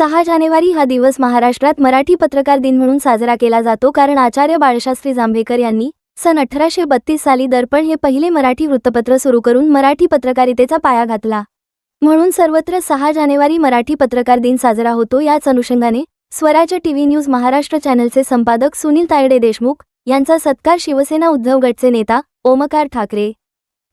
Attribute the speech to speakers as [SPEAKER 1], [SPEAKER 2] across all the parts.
[SPEAKER 1] सहा जानेवारी हा दिवस महाराष्ट्रात मराठी पत्रकार दिन म्हणून साजरा केला जातो. कारण आचार्य बाळशास्त्री जांभेकर यांनी सन अठराशे बत्तीस साली दर्पण हे पहिले मराठी वृत्तपत्र सुरू करून मराठी पत्रकारितेचा पाया घातला. म्हणून सर्वत्र सहा जानेवारी मराठी पत्रकार दिन साजरा होतो. याच अनुषंगाने स्वराज्य टीव्ही न्यूज महाराष्ट्र चॅनलचे संपादक सुनील तायडे देशमुख यांचा सत्कार शिवसेना उद्धव गटचे नेता ओमकार ठाकरे.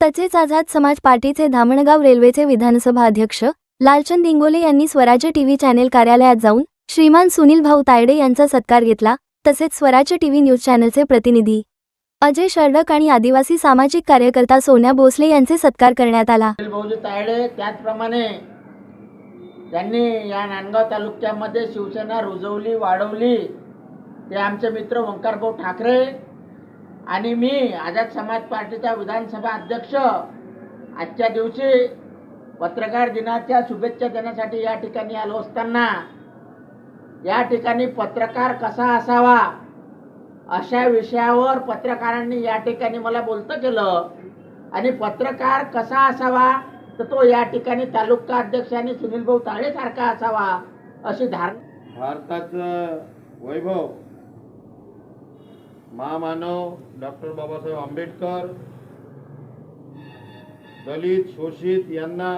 [SPEAKER 1] तसेच आझाद समाज पार्टीचे धामणगाव रेल्वेचे विधानसभा अध्यक्ष लालचंद इंगोले यांनी स्वराज्य टीव्ही चॅनेल कार्यालयात जाऊन श्रीमान सुनील भाऊ तायडे यांचा सत्कार घेतला तसेच स्वराज्य टीव्ही न्यूज चॅनलचे प्रतिनिधी अजय शर्डक आणि आदिवासी सामाजिक कार्यकर्ता सोन्या भोसले यांचे सत्कार करण्यात आला.
[SPEAKER 2] तायडे त्याचप्रमाणे त्यांनी या नांदगाव तालुक्यामध्ये शिवसेना रुजवली वाढवली. ते आमचे मित्र ओंकारभाऊ ठाकरे आणि मी आझाद समाज पार्टीचा विधानसभा अध्यक्ष. आजच्या दिवशी पत्रकार दिनाच्या शुभेच्छा देण्यासाठी या ठिकाणी आलो असताना या ठिकाणी पत्रकार कसा असावा अशा विषयावर पत्रकारांनी या ठिकाणी मला बोलतं केलं. आणि पत्रकार कसा असावा तर तो या ठिकाणी तालुका अध्यक्ष आणि सुनील भाऊ ताळेसारखा असावा अशी धार
[SPEAKER 3] भारताचं वैभव महामानव डॉक्टर बाबासाहेब आंबेडकर दलित शोषित यांना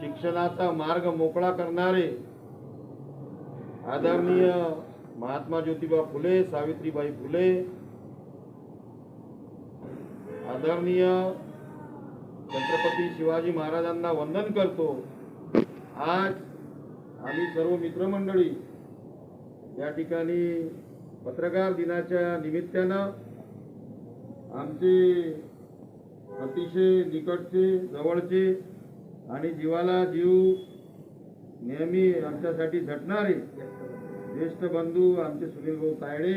[SPEAKER 3] शिक्षणाचा मार्ग मोकळा करणारे आदरणीय महात्मा ज्योतिबा फुले सावित्रीबाई फुले आदरणीय छत्रपती शिवाजी महाराजांना वंदन करतो. आज आम्ही सर्व मित्रमंडळी या ठिकाणी पत्रकार दिनाच्या निमित्तानं आमचे अतिशय निकटचे जवळचे आणि जीवाला जीव नेहमी आमच्यासाठी झटणारे. ज्येष्ठ बंधू आमचे सुनील भाऊ तायडे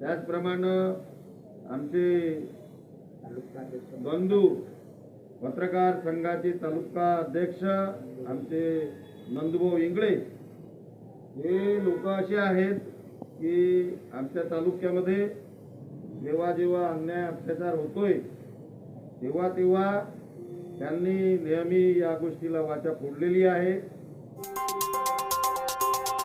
[SPEAKER 3] त्याचप्रमाणे आमचे बंधू पत्रकार संघाचे तालुका अध्यक्ष आमचे नंदभाऊ इंगळे हे लोक असे आहेत की आमच्या तालुक्यामध्ये जेव्हा जेव्हा अन्याय अत्याचार होतोय तेव्हा तेव्हा त्यांनी नेहमी या गोष्टीला वाचा फोडलेली आहे.